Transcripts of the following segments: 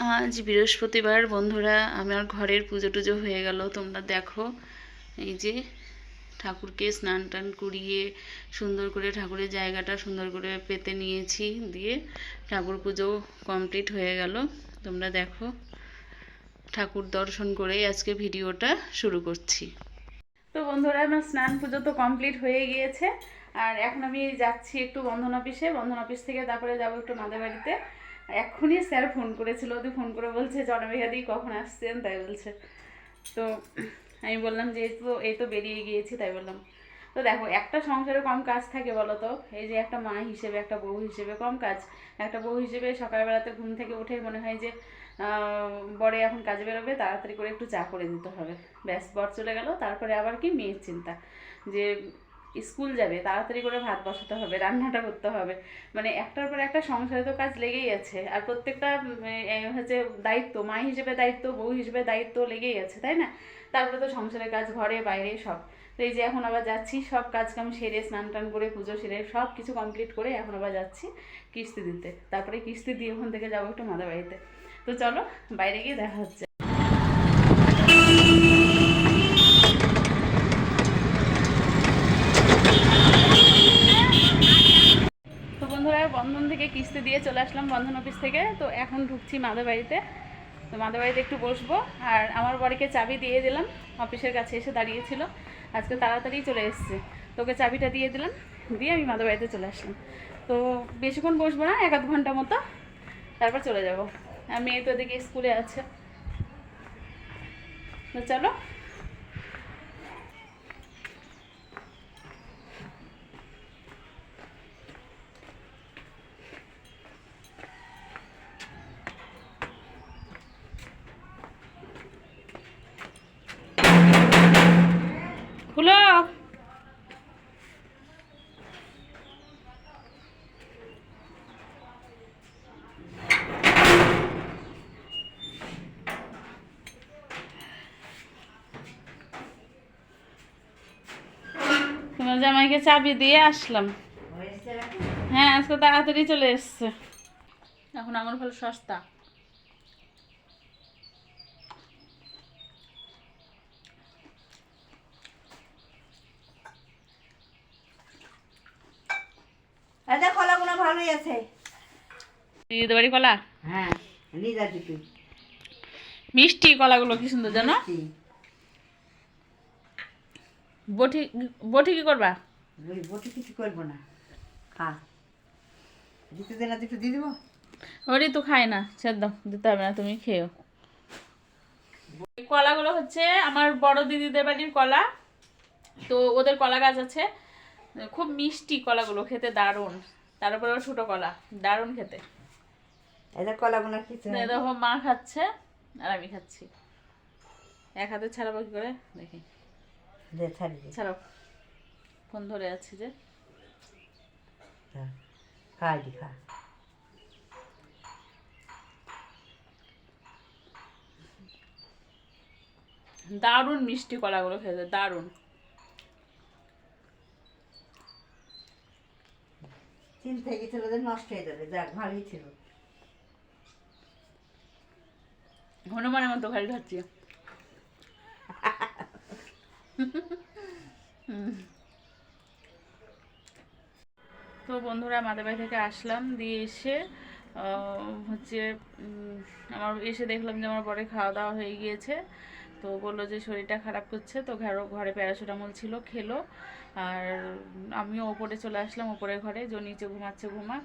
আজ বৃহস্পতিবার, বন্ধুরা, আমার ঘরের পুজো টুজো হয়ে গেল। তোমরা দেখো, এই যে ঠাকুরকে স্নান টান করিয়ে সুন্দর করে ঠাকুরের জায়গাটা সুন্দর করে পেতে নিয়েছি দিয়ে ঠাকুর পুজো কমপ্লিট হয়ে গেল। তোমরা দেখো, ঠাকুর দর্শন করেই আজকে ভিডিওটা শুরু করছি। তো বন্ধুরা, আমার স্নান পুজো তো কমপ্লিট হয়ে গিয়েছে। আর এখন আমি যাচ্ছি একটু বন্ধন অফিসে। বন্ধন অফিস থেকে তারপরে যাব একটু মাদের বাড়িতে। এক্ষুনি স্যার ফোন করেছিল, ওদের ফোন করে বলছে জনমেঘাদি কখন আসছেন? তাই বলছে। তো আমি বললাম যে, এই তো এই তো বেরিয়ে গিয়েছি, তাই বললাম। তো দেখো, একটা সংসারে কম কাজ থাকে বলো তো এই যে একটা মা হিসেবে, একটা বউ হিসেবে কম কাজ। একটা বউ হিসেবে সকালবেলাতে ঘুম থেকে উঠে মনে হয় যে বরে এখন কাজে বেরোবে, তাড়াতাড়ি করে একটু চা করে দিতে হবে। ব্যাস, বর চলে গেল, তারপরে আবার কি মেয়ের চিন্তা। যে স্কুল যাবে, তাড়াতাড়ি করে ভাত বসাতে হবে, রান্নাটা করতে হবে। মানে একটার পর একটা সংসারে তো কাজ লেগেই আছে, আর প্রত্যেকটা হচ্ছে দায়িত্ব, মা হিসেবে দায়িত্ব, বউ হিসেবে দায়িত্ব লেগেই আছে, তাই না? তারপরে তো সংসারের কাজ, ঘরে, বাইরে সব। তো এই যে এখন আবার যাচ্ছি, সব কাজ কাম সেরে, স্নান টান করে, পুজো সেরে, সব কিছু কমপ্লিট করে এখন আবার যাচ্ছি কিস্তি দিতে। তারপরে কিস্তি দিয়ে ওখান থেকে যাব একটু মাদা বাড়িতে তো চলো, বাইরে গিয়ে দেখা হচ্ছে তো বন্ধুরা বন্ধন থেকে কিস্তি দিয়ে চলে আসলাম বন্ধন অফিস থেকে। তো এখন ঢুকছি মাদের বাড়িতে। তো মাদের বাড়িতে একটু বসবো। আর আমার বাড়িকে চাবি দিয়ে দিলাম। অফিসের কাছে এসে দাঁড়িয়েছিল। আজকে তাড়াতাড়ি চলে এসছে। তোকে চাবিটা দিয়ে দিলাম। দিয়ে আমি মাদের বাড়িতে চলে আসলাম। তো বেশিক্ষণ বসবো না, এক আধ ঘণ্টা মতো। তারপর চলে যাব। আর মেয়ে তো এদিকে স্কুলে আছে। তো চলো খুলো তোমার জামাইকে চাবি দিয়ে আসলাম। হ্যাঁ আজকে তাড়াতাড়ি চলে এসছে। এখন আমার ফল সস্তা। আচ্ছা কলাগুলো ভালোই আছে। দিদি বাড়ি কলা? হ্যাঁ মিষ্টি কলাগুলো কি সুন্দর জানো? বটি বটি কি করবা? বটি কিছু করব না। খা। দিতে না একটু দিয়ে দেবো? ওরি তো খায় না। সেদ্ধ দিতে হবে না তুমি এই কলাগুলো হচ্ছে আমার বড় দিদিদের বাড়ির কলা। তো ওদের কলা গাছ আছে। খুব মিষ্টি কলাগুলো খেতে দারুণ। তার উপরে আবার ছোটো কলা দারুণ খেতে। এটা কলাগুলো কিছু এই দেখো মা খাচ্ছে আর আমি খাচ্ছি। এক হাতে ছাড়াবো কি করে? দেখি। দে ছাড়ি দে ফোন ধরে আছি যে। হ্যাঁ। খা দি খা। দারুণ মিষ্টি কলাগুলো খেতে দারুণ। চিন্তা গেছিল যে নষ্ট হয়ে যাবে যাক ভালোই ছিল। হনুমানের মতো খালি হুম। তো বন্ধুরা মাদের বাড়ি থেকে আসলাম, দিয়ে এসে হচ্ছে আমার এসে দেখলাম যে আমার পরে খাওয়া দাওয়া হয়ে গিয়েছে। তো বলল যে শরীরটা খারাপ করছে, তো ঘরে ঘরে প্যারাসিটামল ছিল, খেলো। আর আমিও ওপরে চলে আসলাম, ওপরের ঘরে, যে নিচে ঘুমাচ্ছে, ঘুমাক।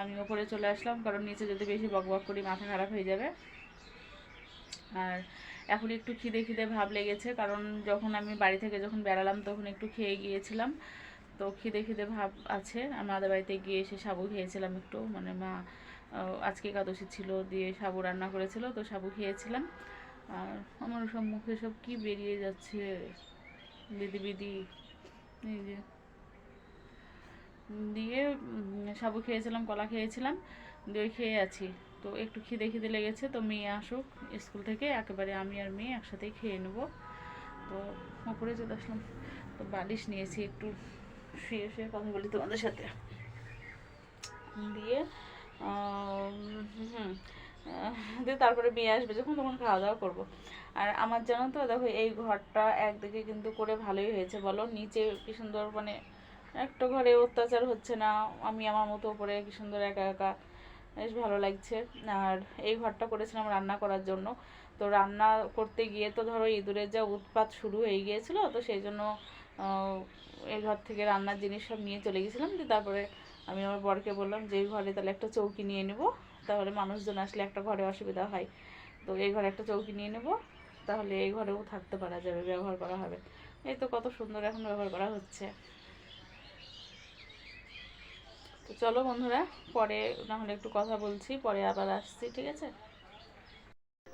আমি ওপরে চলে আসলাম, কারণ নিচে যদি বেশি বকবক করি, মাথা খারাপ হয়ে যাবে। আর এখন একটু খিদে খিদে ভাব লেগেছে, কারণ যখন আমি বাড়ি থেকে যখন বেরালাম তখন একটু খেয়ে গিয়েছিলাম। তো খিদে খিদে ভাব আছে আমাদের বাড়িতে গিয়ে এসে সাবু খেয়েছিলাম একটু। মানে মা আজকে একাদশী ছিল দিয়ে সাবু রান্না করেছিল, তো সাবু খেয়েছিলাম। আর আমার সব মুখে সব কি বেরিয়ে যাচ্ছে বিদি বিদি এই যে, দিয়ে সাবু খেয়েছিলাম, কলা খেয়েছিলাম দই খেয়ে আছি। তো একটু খিদে খিদে লেগেছে, তো মেয়ে আসুক স্কুল থেকে, একেবারে আমি আর মেয়ে একসাথেই খেয়ে নেব। তো ওপরে চলে আসলাম। তো বালিশ নিয়েছি একটু, শুয়ে শুয়ে কথা বলি তোমাদের সাথে। দিয়ে হুম দিয়ে তারপরে বিয়ে আসবে যখন, তখন খাওয়া দাওয়া করব। আর আমার জানো তো, দেখো এই ঘরটা একদিকে কিন্তু করে ভালোই হয়েছে, বলো? নিচে কি সুন্দর মানে একটা ঘরে অত্যাচার হচ্ছে না? আমি আমার মতো করে কি সুন্দর একা একা বেশ ভালো লাগছে। আর এই ঘরটা করেছিলাম রান্না করার জন্য। তো রান্না করতে গিয়ে তো ধরো ইঁদুরের যা উৎপাত শুরু হয়ে গিয়েছিল, তো সেই জন্য এই ঘর থেকে রান্নার জিনিস সব নিয়ে চলে গেছিলাম দিয়ে তারপরে আমি আমার বরকে বললাম যে, এই ঘরে তাহলে একটা চৌকি নিয়ে নেব। তাহলে মানুষজন আসলে একটা ঘরে অসুবিধা হয়। তো এই ঘরে একটা চৌকি নিয়ে নেব। তাহলে এই ঘরেও থাকতে পারা যাবে, ব্যবহার করা হবে। এই তো কত সুন্দর এখন ব্যবহার করা হচ্ছে। তো চলো বন্ধুরা, পরে না হলে একটু কথা বলছি, পরে আবার আসছি, ঠিক আছে?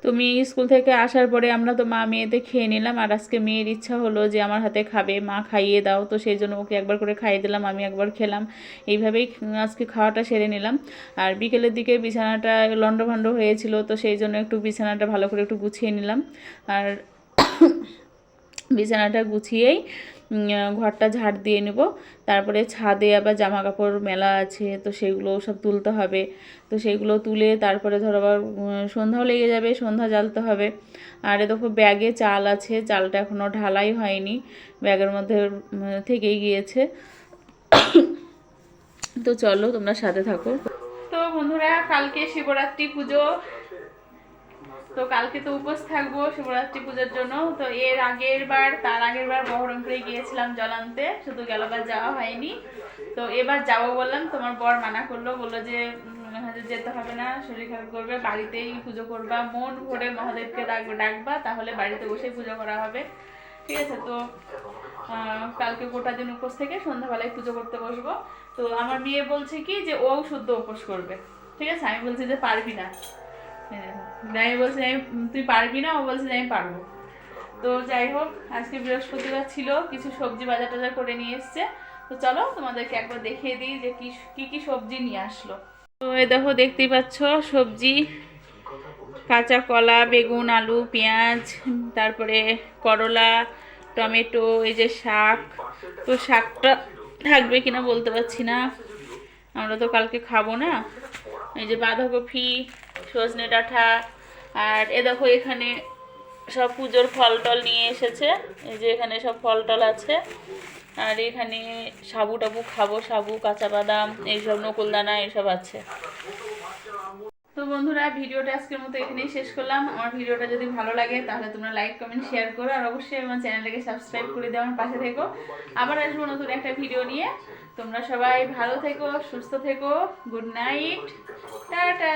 তুমি স্কুল থেকে আসার পরে আমরা তো মা মেয়েতে খেয়ে নিলাম, আর আজকে মেয়ের ইচ্ছা হলো যে আমার হাতে খাবে, মা খাইয়ে দাও, তো সেই জন্য ওকে একবার করে খাইয়ে দিলাম, আমি একবার খেলাম। এইভাবেই আজকে খাওয়াটা সেরে নিলাম। আর বিকেলের দিকে বিছানাটা লণ্ডভণ্ড হয়েছিল, তো সেই জন্য একটু বিছানাটা ভালো করে একটু গুছিয়ে নিলাম। আর বিছানাটা গুছিয়েই ঘরটা ঝাড় দিয়ে নেব। তারপরে ছাদে আবার জামা কাপড় মেলা আছে, তো সেগুলো সব তুলতে হবে। তো সেইগুলো তুলে তারপরে ধরো আবার সন্ধ্যাও লেগে যাবে, সন্ধ্যা জ্বালতে হবে। আর এ দেখো ব্যাগে চাল আছে, চালটা এখনও ঢালাই হয়নি। ব্যাগের মধ্যে থেকেই গিয়েছে। তো চলো তোমরা সাথে থাকো। তো বন্ধুরা, কালকে শিবরাত্রি পুজো। তো কালকে তো উপোস থাকব শিবরাত্রি পুজোর জন্য। তো এর আগের বার, তার আগের বার বহরমপুরে গিয়েছিলাম জল আনতে। শুধু গেলবার যাওয়া হয়নি। তো এবার যাব বললাম, তোমার বর মানা করল, বলল যে যেতে হবে না, শরীর খারাপ করবে, বাড়িতেই পুজো করবা। মন ভরে মহাদেবকে ডাকবে ডাকবা, তাহলে বাড়িতে বসেই পুজো করা হবে। ঠিক আছে, তো কালকে গোটা দিন উপোস থেকে সন্ধ্যাবেলায় পুজো করতে বসবো। তো আমার মেয়ে বলছে কি যে, ও শুদ্ধ উপোস করবে। ঠিক আছে, আমি বলছি যে, পারবি না। আমি বলছি আমি তুই পারবি না? ও বলছে আমি পারব। তো যাই হোক, আজকে বৃহস্পতিবার ছিল, কিছু সবজি বাজার টাজার করে নিয়ে এসছে। তো চলো, তোমাদেরকে একবার দেখিয়ে দিই যে কি কি কি সবজি নিয়ে আসলো। তো এ দেখো, দেখতেই পাচ্ছ সবজি। কাঁচা কলা, বেগুন, আলু, পেঁয়াজ, তারপরে করলা, টমেটো, এই যে শাক। তো শাকটা থাকবে কিনা বলতে পারছি না। আমরা তো কালকে খাব না। এই যে বাঁধাকপি সজনে ডাঁটা আর এ দেখো এখানে সব পুজোর ফল টল নিয়ে এসেছে। এই যে এখানে সব ফল টল আছে। আর এখানে সাবু টাবু খাব, সাবু, কাঁচা বাদাম, এইসব, নকুলদানা, এইসব আছে। তো বন্ধুরা, ভিডিওটা আজকের মতো এখানেই শেষ করলাম। আমার ভিডিওটা যদি ভালো লাগে, তাহলে তোমরা লাইক কমেন্ট শেয়ার করো। আর অবশ্যই আমার চ্যানেলটাকে সাবস্ক্রাইব করে দেওয়ার পাশে থেকো। আবার আসব নতুন একটা ভিডিও নিয়ে। তোমরা সবাই ভালো থেকো, সুস্থ থেকো গুড নাইট টাটা!